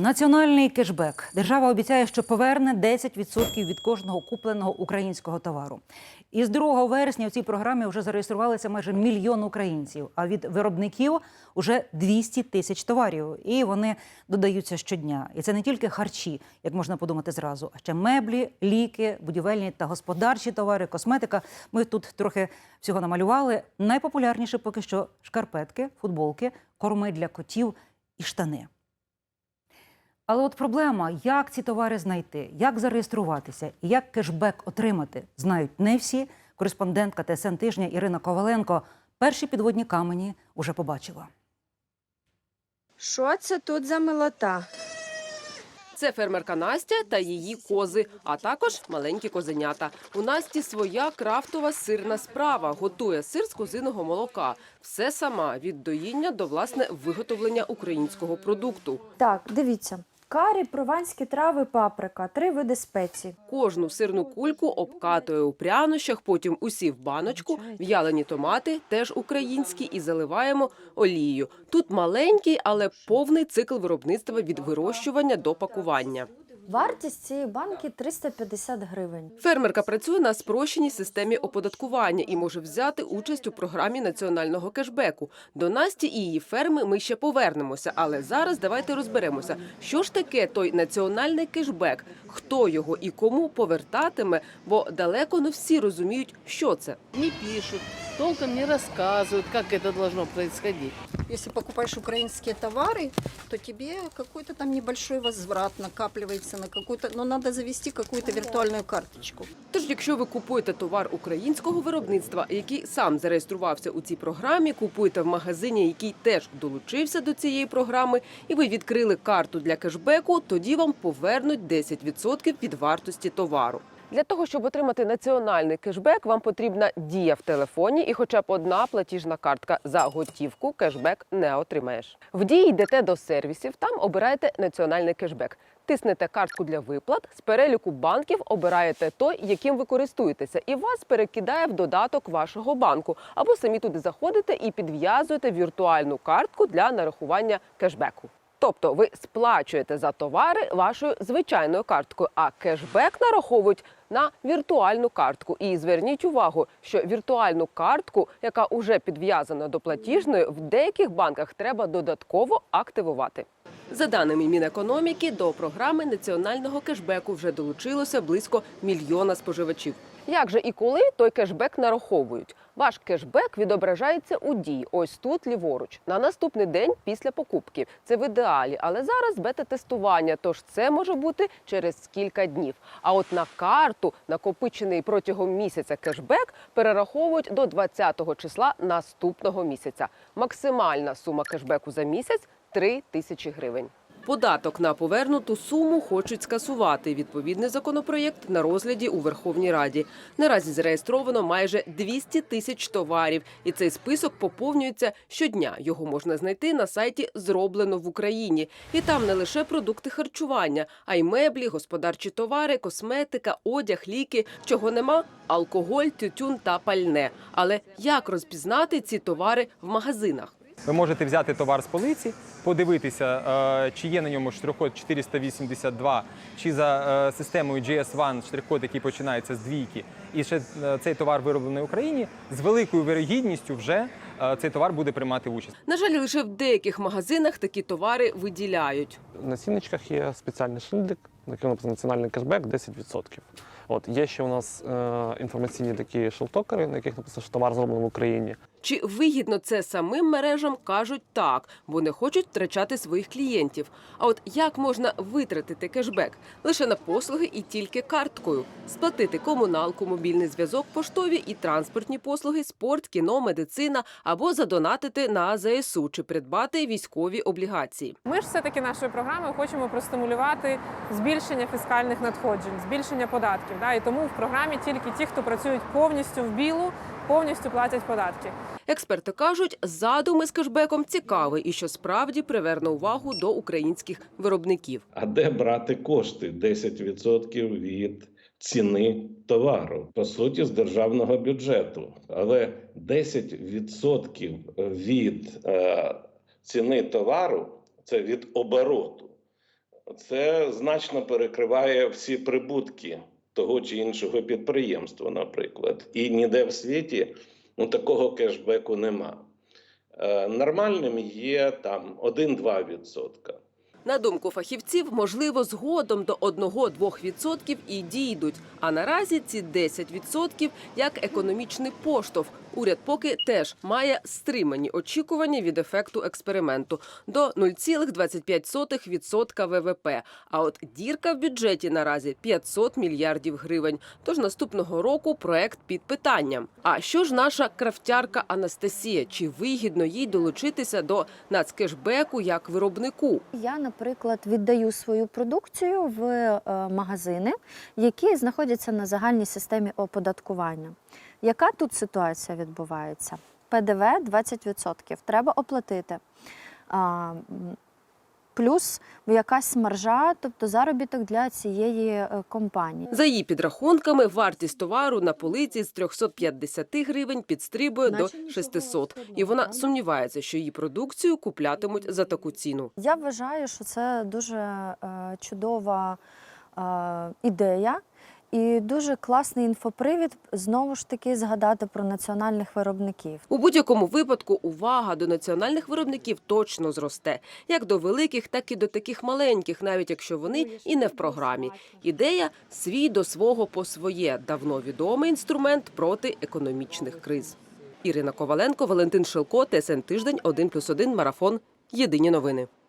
Національний кешбек. Держава обіцяє, що поверне 10% від кожного купленого українського товару. Із 2 вересня у цій програмі вже зареєструвалися майже мільйон українців, а від виробників уже 200 тисяч товарів. І вони додаються щодня. І це не тільки харчі, як можна подумати зразу, а ще меблі, ліки, будівельні та господарчі товари, косметика. Ми тут трохи всього намалювали. Найпопулярніше поки що шкарпетки, футболки, корми для котів і штани. Але от проблема, як ці товари знайти, як зареєструватися і як кешбек отримати, знають не всі. Кореспондентка ТСН тижня Ірина Коваленко перші підводні камені уже побачила. Що це тут за милота? Це фермерка Настя та її кози, а також маленькі козенята. У Насті своя крафтова сирна справа. Готує сир з козиного молока. Все сама від доїння до власне виготовлення українського продукту. Так, дивіться. Карі, прованські трави, паприка, три види спецій. Кожну сирну кульку обкатує у прянощах, потім усі в баночку, в'ялені томати, теж українські, і заливаємо олією. Тут маленький, але повний цикл виробництва від вирощування до пакування. Вартість цієї банки 350 гривень. Фермерка працює на спрощеній системі оподаткування і може взяти участь у програмі національного кешбеку. До Насті і її ферми ми ще повернемося. Але зараз давайте розберемося, що ж таке той національний кешбек, хто його і кому повертатиме, бо далеко не всі розуміють, що це. не пишут, толком не рассказывают, как это должно происходить. Если покупаешь украинские товары, то тебе какой-то там небольшой возврат накапливается на какую-то, но надо завести какую-то виртуальную карточку. Тож, якщо ви купуєте товар українського виробництва, який сам зареєструвався у цій програмі, купуєте в магазині, який теж долучився до цієї програми, і ви відкрили карту для кешбеку, тоді вам повернуть 10% від вартості товару. Для того, щоб отримати національний кешбек, вам потрібна дія в телефоні і хоча б одна платіжна картка за готівку кешбек не отримаєш. В дії йдете до сервісів, там обираєте національний кешбек. Тиснете картку для виплат, з переліку банків обираєте той, яким ви користуєтеся, і вас перекидає в додаток вашого банку. Або самі туди заходите і підв'язуєте віртуальну картку для нарахування кешбеку. Тобто ви сплачуєте за товари вашою звичайною карткою, а кешбек нараховують на віртуальну картку. І зверніть увагу, що віртуальну картку, яка уже підв'язана до платіжної, в деяких банках треба додатково активувати. За даними Мінекономіки, до програми національного кешбеку вже долучилося близько мільйона споживачів. Як же і коли той кешбек нараховують? Ваш кешбек відображається у дії, ось тут ліворуч, на наступний день після покупки. Це в ідеалі, але зараз бета-тестування, тож це може бути через кілька днів. А от на карту, накопичений протягом місяця кешбек, перераховують до 20-го числа наступного місяця. Максимальна сума кешбеку за місяць 3 тисячі гривень. Податок на повернуту суму хочуть скасувати. Відповідний законопроєкт на розгляді у Верховній Раді. Наразі зареєстровано майже 200 тисяч товарів, і цей список поповнюється щодня. Його можна знайти на сайті Зроблено в Україні. І там не лише продукти харчування, а й меблі, господарчі товари, косметика, одяг, ліки. Чого нема алкоголь, тютюн та пальне. Але як розпізнати ці товари в магазинах? Ви можете взяти товар з полиці, подивитися, е, чи є на ньому штрих-код 482, чи за е, системою GS1 штрих-код, який починається з двійки, і ще е, цей товар вироблений в Україні, з великою вирогідністю вже цей товар буде приймати участь. На жаль, лише в деяких магазинах такі товари виділяють. На цінничках є спеціальний шильдик, на якому написано національний кешбек 10%. От є ще у нас е, інформаційні такі шелтокери, на яких написано, що товар зроблений в Україні. Чи вигідно це самим мережам кажуть так, бо не хочуть втрачати своїх клієнтів. А от як можна витратити кешбек лише на послуги і тільки карткою, сплатити комуналку, мобільний зв'язок, поштові і транспортні послуги, спорт, кіно, медицина або задонатити на ЗСУ чи придбати військові облігації. Ми ж все-таки нашою програмою хочемо простимулювати збільшення фіскальних надходжень, збільшення податків. Да? І тому в програмі тільки ті, хто працюють повністю в білу, повністю платять податки. Експерти кажуть, задуми з кешбеком цікавий і що справді приверне увагу до українських виробників. А де брати кошти? 10% від ціни товару, по суті, з державного бюджету. Але 10% від е, ціни товару це від обороту. це значно перекриває всі прибутки того чи іншого підприємства, наприклад. І ніде в світі ну, такого кешбеку нема. Е, Нормальним є там 1-2%. На думку фахівців, можливо, згодом до 1-2% і дійдуть. А наразі ці 10% як економічний поштовх. Уряд поки теж має стримані очікування від ефекту експерименту до 0,25% ВВП. А от дірка в бюджеті наразі 500 мільярдів гривень. Тож наступного року проект під питанням. А що ж наша крафтярка Анастасія? Чи вигідно їй долучитися до нацкешбеку як виробнику? Я, наприклад, віддаю свою продукцію в е, магазини, які знаходяться на загальній системі оподаткування. Яка тут ситуація відбувається? ПДВ 20% треба оплатити. А, Плюс якась маржа, тобто заробіток для цієї е, компанії. За її підрахунками, вартість товару на полиці з 350 гривень підстрибує до Наче нічого 600. І вона сумнівається, що її продукцію куплятимуть за таку ціну. Я вважаю, що це дуже е, чудова е, ідея і дуже класний інфопривід знову ж таки згадати про національних виробників. У будь-якому випадку увага до національних виробників точно зросте, як до великих, так і до таких маленьких, навіть якщо вони і не в програмі. Ідея свій до свого по своє давно відомий інструмент проти економічних криз. Ірина Коваленко, Валентин Шилко, ТСН Тиждень, 1+,1, Марафон. Єдині новини.